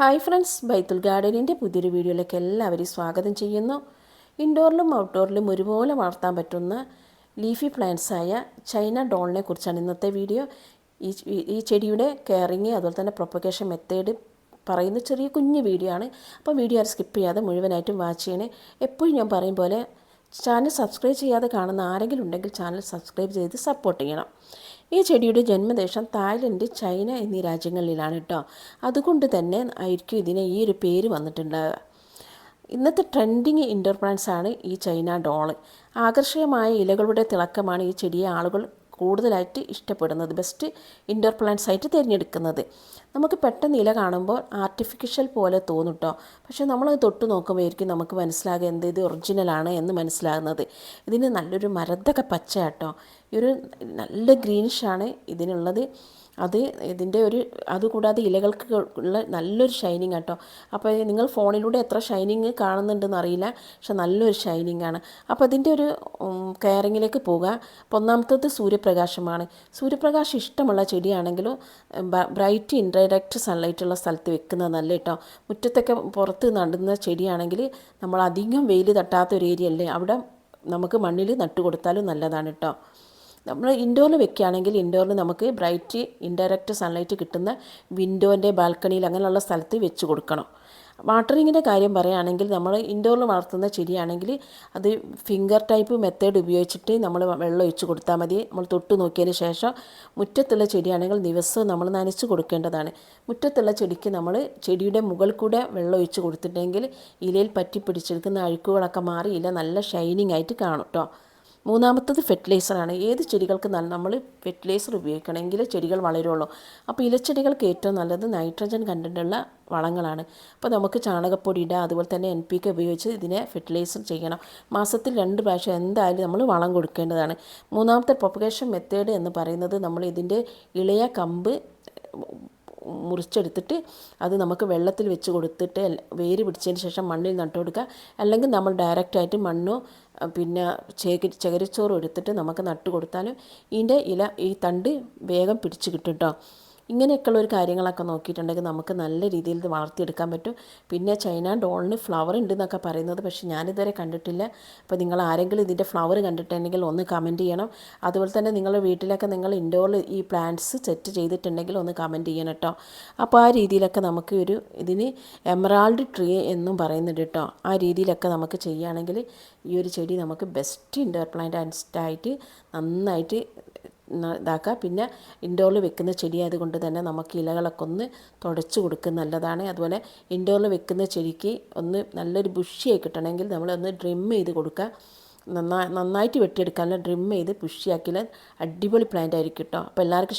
Hi friends ബൈത്തുൽ ഗാർഡനിന്റെ പുതിയൊരു വീഡിയോയിലേക്ക് എല്ലാവരെയും സ്വാഗതം ചെയ്യുന്നു. ഇൻഡോറിലും ഔട്ട്ഡോറിലും ഒരുപോലെ വളർത്താൻ പറ്റുന്ന ലീഫി പ്ലാന്റ്സായ ചൈന ഡോളിനെ കുറിച്ചാണ് ഇന്നത്തെ വീഡിയോ. ഈ ഈ ചെടിയുടെ കെയറിങ് അതുപോലെ തന്നെ പ്രൊപ്പഗേഷൻ മെത്തേഡ് പറയുന്ന ചെറിയ കുഞ്ഞു വീഡിയോ ആണ്. അപ്പോൾ വീഡിയോ ആരും സ്കിപ്പ് ചെയ്യാതെ മുഴുവനായിട്ടും വാച്ച് ചെയ്യണേ. എപ്പോഴും ഞാൻ പറയും പോലെ ചാനൽ സബ്സ്ക്രൈബ് ചെയ്യാതെ കാണുന്ന ആരെങ്കിലും ഉണ്ടെങ്കിൽ ചാനൽ സബ്സ്ക്രൈബ് ചെയ്ത് സപ്പോർട്ട് ചെയ്യണം. ഈ ചെടിയുടെ ജന്മദേശം തായ്ലൻഡ് ചൈന എന്നീ രാജ്യങ്ങളിലാണ് കേട്ടോ. അതുകൊണ്ട് തന്നെ ആയിരിക്കും ഇതിന് ഈ ഒരു പേര് വന്നിട്ടുണ്ടാവുക ഇന്നത്തെ ട്രെൻഡിങ് ഇൻഡോർ പ്ലാന്റ്സ് ആണ് ഈ ചൈന ഡോൾ ആകർഷകമായ ഇലകളുടെ തിളക്കമാണ് ഈ ചെടിയെ ആളുകൾ കൂടുതലായിട്ട് ഇഷ്ടപ്പെടുന്നത്. ബെസ്റ്റ് ഇൻഡോർ പ്ലാന്റ്സ് ആയിട്ട് തിരഞ്ഞെടുക്കുന്നത്. നമുക്ക് പെട്ടെന്ന് ഇല കാണുമ്പോൾ ആർട്ടിഫിഷ്യൽ പോലെ തോന്നും കേട്ടോ പക്ഷേ നമ്മളത് തൊട്ട് നോക്കുമ്പോഴായിരിക്കും നമുക്ക് മനസ്സിലാകുക എന്ത് ഇത് ഒറിജിനലാണ് എന്ന് മനസ്സിലാകുന്നത്. ഇതിന് നല്ലൊരു മരത്തൊക്കെ പച്ച കേട്ടോ ഈ ഒരു നല്ല ഗ്രീനിഷാണ് ഇതിനുള്ളത്. അത് ഇതിന്റെ ഒരു അതുകൂടാതെ ഇലകൾക്ക് ഉള്ള നല്ലൊരു ഷൈനിങ് കേട്ടോ അപ്പോൾ നിങ്ങൾ ഫോണിലൂടെ എത്ര ഷൈനിങ് കാണുന്നുണ്ടെന്ന് അറിയില്ല പക്ഷെ നല്ലൊരു ഷൈനിങ് ആണ്. അപ്പോൾ അതിന്റെ ഒരു കെയറിങ്ങിലേക്ക് പോകുക അപ്പോൾ ഒന്നാമത്തത് സൂര്യപ്രകാശമാണ്. സൂര്യപ്രകാശം ഇഷ്ടമുള്ള ചെടിയാണെങ്കിലും ബ്രൈറ്റ് ഇൻഡയറക്റ്റ് സൺലൈറ്റ് ഉള്ള സ്ഥലത്ത് വെക്കുന്നത് നല്ല കേട്ടോ. മുറ്റത്തൊക്കെ പുറത്ത് നടുന്ന ചെടിയാണെങ്കിൽ നമ്മൾ അധികം വെയിൽ തട്ടാത്ത ഒരു ഏരിയ അല്ലേ അവിടെ നമുക്ക് മണ്ണിൽ നട്ടു കൊടുത്താലും നല്ലതാണ് കേട്ടോ. നമ്മൾ ഇൻഡോറിൽ വെക്കുകയാണെങ്കിൽ ഇൻഡോറിൽ നമുക്ക് ബ്രൈറ്റ് ഇൻഡയറക്റ്റ് സൺലൈറ്റ് കിട്ടുന്ന വിൻഡോന്റെ ബാൽക്കണിയിൽ അങ്ങനെയുള്ള സ്ഥലത്ത് വെച്ച് കൊടുക്കണം. വാട്ടറിങ്ങിന്റെ കാര്യം പറയുകയാണെങ്കിൽ നമ്മൾ ഇൻഡോറിൽ വളർത്തുന്ന ചെടിയാണെങ്കിൽ അത് ഫിംഗർ ടൈപ്പ് മെത്തേഡ് ഉപയോഗിച്ചിട്ട് നമ്മൾ വെള്ളം ഒഴിച്ച് കൊടുത്താൽ മതി. നമ്മൾ തൊട്ട് നോക്കിയതിന് ശേഷം മുറ്റത്തുള്ള ചെടിയാണെങ്കിൽ ദിവസവും നമ്മൾ നനച്ച് കൊടുക്കേണ്ടതാണ്. മുറ്റത്തുള്ള ചെടിക്ക് നമ്മൾ ചെടിയുടെ മുകൾ കൂടെ വെള്ളം ഒഴിച്ച് കൊടുത്തിട്ടുണ്ടെങ്കിൽ ഇലയിൽ പറ്റി പിടിച്ചെടുക്കുന്ന അഴുക്കുകളൊക്കെ മാറിയില്ല നല്ല ഷൈനിങ് ആയിട്ട് കാണും കേട്ടോ മൂന്നാമത്തത് ഫെർട്ടിലൈസറാണ്. ഏത് ചെടികൾക്ക് നല്ല നമ്മൾ ഫെർട്ടിലൈസർ ഉപയോഗിക്കണമെങ്കിൽ ചെടികൾ വളരുള്ളൂ. അപ്പോൾ ഇലച്ചെടികൾക്ക് ഏറ്റവും നല്ലത് നൈട്രജൻ കണ്ടന്റുള്ള വളങ്ങളാണ്. അപ്പോൾ നമുക്ക് ചാണകപ്പൊടി ഇടുക അതുപോലെ തന്നെ എൻ പി കെ ഉപയോഗിച്ച് ഇതിനെ ഫെർട്ടിലൈസർ ചെയ്യണം. മാസത്തിൽ രണ്ട് പ്രാവശ്യം എന്തായാലും നമ്മൾ വളം കൊടുക്കേണ്ടതാണ്. മൂന്നാമത്തെ പ്രൊപ്പഗേഷൻ മെത്തേഡ് എന്ന് പറയുന്നത് നമ്മൾ ഇതിന്റെ ഇളയ കമ്പ് മുറിച്ചെടുത്തിട്ട് അത് നമുക്ക് വെള്ളത്തിൽ വെച്ച് കൊടുത്തിട്ട് വേര് പിടിച്ചതിന് ശേഷം മണ്ണിൽ നട്ടു കൊടുക്കുക. അല്ലെങ്കിൽ നമ്മൾ ഡയറക്റ്റായിട്ട് മണ്ണോ പിന്നെ ചകിരി ചകിരിച്ചോറും എടുത്തിട്ട് നമുക്ക് നട്ടു കൊടുത്താലും ഇതിന്റെ ഇല ഈ തണ്ട് വേഗം പിടിച്ച് കിട്ടും കേട്ടോ ഇങ്ങനെയൊക്കെയുള്ള ഒരു കാര്യങ്ങളൊക്കെ നോക്കിയിട്ടുണ്ടെങ്കിൽ നമുക്ക് നല്ല രീതിയിൽ ഇത് വളർത്തിയെടുക്കാൻ പറ്റും. പിന്നെ ചൈന ഡോളിന് ഫ്ലവർ ഉണ്ട് എന്നൊക്കെ പറയുന്നത് പക്ഷേ ഞാനിതുവരെ കണ്ടിട്ടില്ല. അപ്പോൾ നിങ്ങൾ ആരെങ്കിലും ഇതിന്റെ ഫ്ലവർ കണ്ടിട്ടുണ്ടെങ്കിൽ ഒന്ന് കമന്റ് ചെയ്യണം. അതുപോലെ തന്നെ നിങ്ങളുടെ വീട്ടിലൊക്കെ നിങ്ങൾ ഇൻഡോറിൽ ഈ പ്ലാന്റ്സ് സെറ്റ് ചെയ്തിട്ടുണ്ടെങ്കിൽ ഒന്ന് കമന്റ് ചെയ്യണം കേട്ടോ. അപ്പോൾ ആ രീതിയിലൊക്കെ നമുക്ക് ഒരു ഇതിന് എമറാൾഡ് ട്രീ എന്നും പറയുന്നുണ്ട് കേട്ടോ. ആ രീതിയിലൊക്കെ നമുക്ക് ചെയ്യുകയാണെങ്കിൽ ഈ ഒരു ചെടി നമുക്ക് ബെസ്റ്റ് ഇൻഡോർ പ്ലാന്റ് ആയിട്ട് നന്നായിട്ട് ഇതാക്കുക. പിന്നെ ഇൻഡോറിൽ വെക്കുന്ന ചെടിയായത് കൊണ്ട് തന്നെ നമുക്ക് ഇലകളൊക്കെ ഒന്ന് തുടച്ച് കൊടുക്കുക നല്ലതാണ്. അതുപോലെ ഇൻഡോറിൽ വെക്കുന്ന ചെടിക്ക് ഒന്ന് നല്ലൊരു ബുഷിയായി കിട്ടണമെങ്കിൽ നമ്മളൊന്ന് ഡ്രിം ചെയ്ത് കൊടുക്കുക. നന്നായി നന്നായിട്ട് വെട്ടിയെടുക്കാനുള്ള ഡ്രിം ചെയ്ത് പുഷിയാക്കിയാൽ അടിപൊളി പ്ലാന്റ് ആയിരിക്കും കേട്ടോ. അപ്പോൾ എല്ലാവർക്കും